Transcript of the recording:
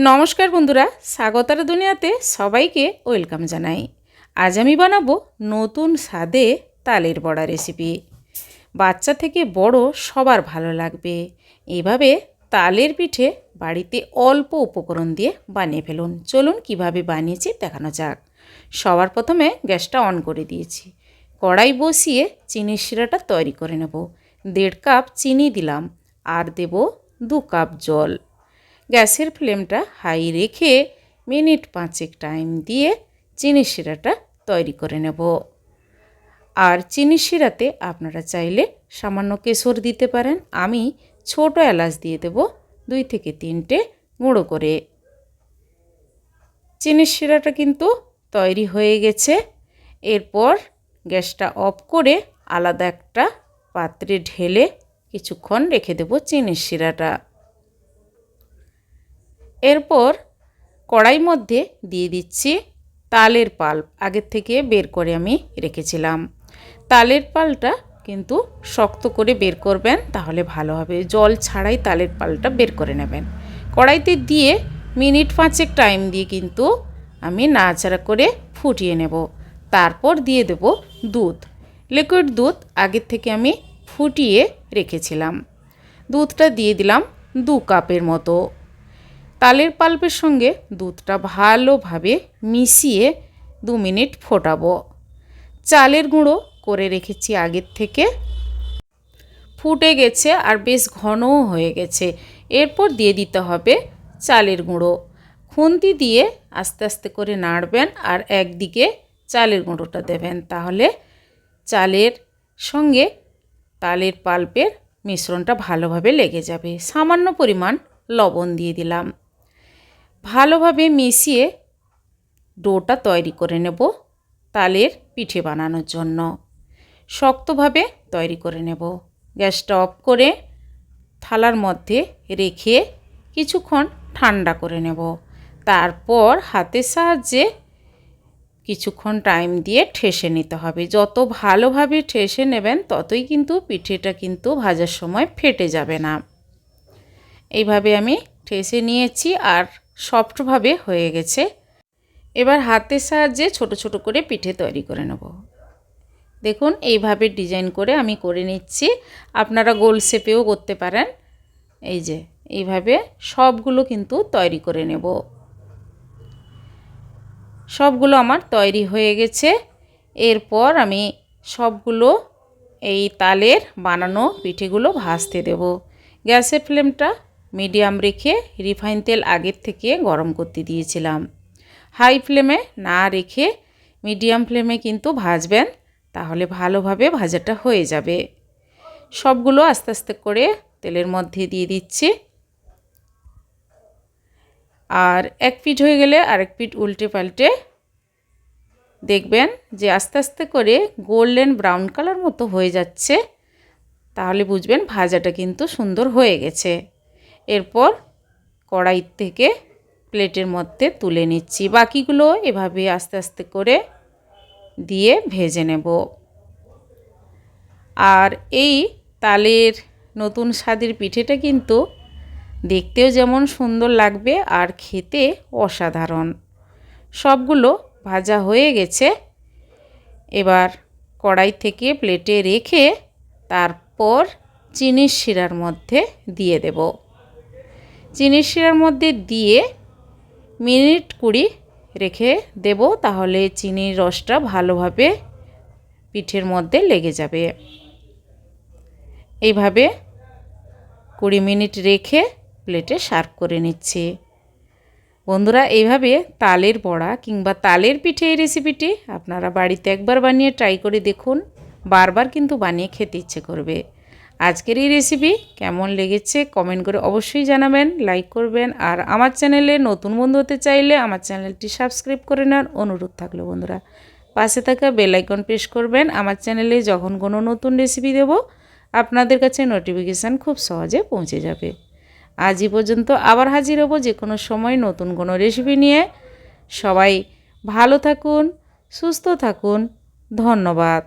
নমস্কার বন্ধুরা, স্বাগতার দুনিয়াতে সবাইকে ওয়েলকাম জানাই। আজ আমি বানাবো নতুন স্বাদে তালের বড়া রেসিপি বাচ্চা থেকে বড় সবার ভালো লাগবে। এভাবে তালের পিঠে বাড়িতে অল্প উপকরণ দিয়ে বানিয়ে ফেলুন। চলুন কীভাবে বানিয়েছি দেখানো যাক। সবার প্রথমে গ্যাসটা অন করে দিয়েছি। কড়াই বসিয়ে চিনির শিরাটা তৈরি করে নেব। দেড় কাপ চিনি দিলাম। আর দেব দু কাপ জল। গ্যাসের ফ্লেমটা হাই রেখে মিনিট পাঁচেক টাইম দিয়ে চিনি শিরাটা তৈরি করে নেব। আর চিনি শিরাতে আপনারা চাইলে সামান্য কেশর দিতে পারেন। আমি ছোট এলাচ দিয়ে দেব দুই থেকে তিনটে গুঁড়ো করে। চিনি শিরাটা কিন্তু তৈরি হয়ে গেছে। এরপর গ্যাসটা অফ করে আলাদা একটা পাত্রে ঢেলে কিছুক্ষণ রেখে দেব চিনির শিরাটা। এরপর কড়াই মধ্যে দিয়ে দিচ্ছি তালের পাল্প আগের থেকে বের করে আমি রেখেছিলাম। তালের পালটা কিন্তু শক্ত করে বের করবেন, তাহলে ভালো হবে। জল ছাড়াই তালের পালটা বের করে নেবেন। কড়াইতে দিয়ে মিনিট পাঁচেক টাইম দিয়ে কিন্তু আমি নাড়াচাড়া করে ফুটিয়ে নেব। তারপর দিয়ে দেব দুধ। লিকুইড দুধ আগের থেকে আমি ফুটিয়ে রেখেছিলাম। দুধটা দিয়ে দিলাম দু কাপের মতো। তালের পাল্পের সঙ্গে দুধটা ভালোভাবে মিশিয়ে দু মিনিট ফোটাবো। চালের গুঁড়ো করে রেখেছি আগের থেকে। ফুটে গেছে আর বেশ ঘনও হয়ে গেছে। এরপর দিয়ে দিতে হবে চালের গুঁড়ো। খুন্তি দিয়ে আস্তে আস্তে করে নাড়বেন আর একদিকে চালের গুঁড়োটা দেবেন। তাহলে চালের সঙ্গে তালের পাল্পের মিশ্রণটা ভালোভাবে লেগে যাবে। সামান্য পরিমাণ লবণ দিয়ে দিলাম। ভালোভাবে মিশিয়ে ডোটা তৈরি করে নেব তালের পিঠে বানানোর জন্য। শক্তভাবে তৈরি করে নেব। গ্যাসটা অফ করে থালার মধ্যে রেখে কিছুক্ষণ ঠান্ডা করে নেব। তারপর হাতের সাহায্যে কিছুক্ষণ টাইম দিয়ে ঠেসে নিতে হবে। যত ভালোভাবে ঠেসে নেবেন, ততই কিন্তু পিঠেটা কিন্তু ভাজার সময় ফেটে যাবে না। এইভাবে আমি ঠেসে নিয়েছি আর সফটভাবে হয়ে গেছে। এবার হাতের সাহায্যে ছোট ছোট করে পিঠে তৈরি করে নেব। দেখুন, এইভাবে ডিজাইন করে আমি করে নিচ্ছি। আপনারা গোল শেপেও করতে পারেন। এই যে, এইভাবে সবগুলো কিন্তু তৈরি করে নেব। সবগুলো আমার তৈরি হয়ে গেছে। এরপর আমি সবগুলো এই তালের বানানো পিঠেগুলো ভাজতে দেব। গ্যাসের ফ্লেমটা মিডিয়াম রেখে রিফাইন তেল আগের থেকে গরম করতে দিয়েছিলাম। হাই ফ্লেমে না রেখে মিডিয়াম ফ্লেমে কিন্তু ভাজবেন, তাহলে ভালোভাবে ভাজাটা হয়ে যাবে। সবগুলো আস্তে আস্তে করে তেলের মধ্যে দিয়ে দিচ্ছি। আর এক পিঠ হয়ে গেলে আরেক পিঠ উল্টে পাল্টে দেখবেন যে আস্তে আস্তে করে গোল্ডেন ব্রাউন কালার মতো হয়ে যাচ্ছে, তাহলে বুঝবেন ভাজাটা কিন্তু সুন্দর হয়ে গেছে। এরপর কড়াই থেকে প্লেটের মধ্যে তুলে নিচ্ছি। বাকিগুলো এভাবে আস্তে আস্তে করে দিয়ে ভেজে নেব। আর এই তালের নতুন স্বাদের পিঠেটা কিন্তু দেখতেও যেমন সুন্দর লাগবে আর খেতে অসাধারণ। সবগুলো ভাজা হয়ে গেছে। এবার কড়াই থেকে প্লেটে রেখে তারপর চিনির শিরার মধ্যে দিয়ে দেব। চিনির শিরার মধ্যে দিয়ে মিনিট কুড়ি রেখে দেব, তাহলে চিনির রসটা ভালোভাবে পিঠের মধ্যে লেগে যাবে। এইভাবে কুড়ি মিনিট রেখে প্লেটে সার্ভ করে নিচ্ছি। বন্ধুরা, এইভাবে তালের বড়া কিংবা তালের পিঠে এই রেসিপিটি আপনারা বাড়িতে একবার বানিয়ে ট্রাই করে দেখুন। বারবার কিন্তু বানিয়ে খেতে ইচ্ছে করবে। আজকের এই রেসিপি কেমন লেগেছে কমেন্ট করে অবশ্যই জানাবেন লাইক করবেন আর আমার চ্যানেলে নতুন বন্ধু হতে চাইলে আমার চ্যানেলটি সাবস্ক্রাইব করে নেওয়ার অনুরোধ থাকল বন্ধুরা। পাশে থাকা বেল আইকন প্রেস করবেন, আমার চ্যানেলে যখন কোনো নতুন রেসিপি দেব, আপনাদের কাছে নোটিফিকেশান খুব সহজে পৌঁছে যাবে। আজই পর্যন্ত আবার হাজির হব যে কোনো সময় নতুন কোনো রেসিপি নিয়ে। সবাই ভালো থাকুন, সুস্থ থাকুন, ধন্যবাদ।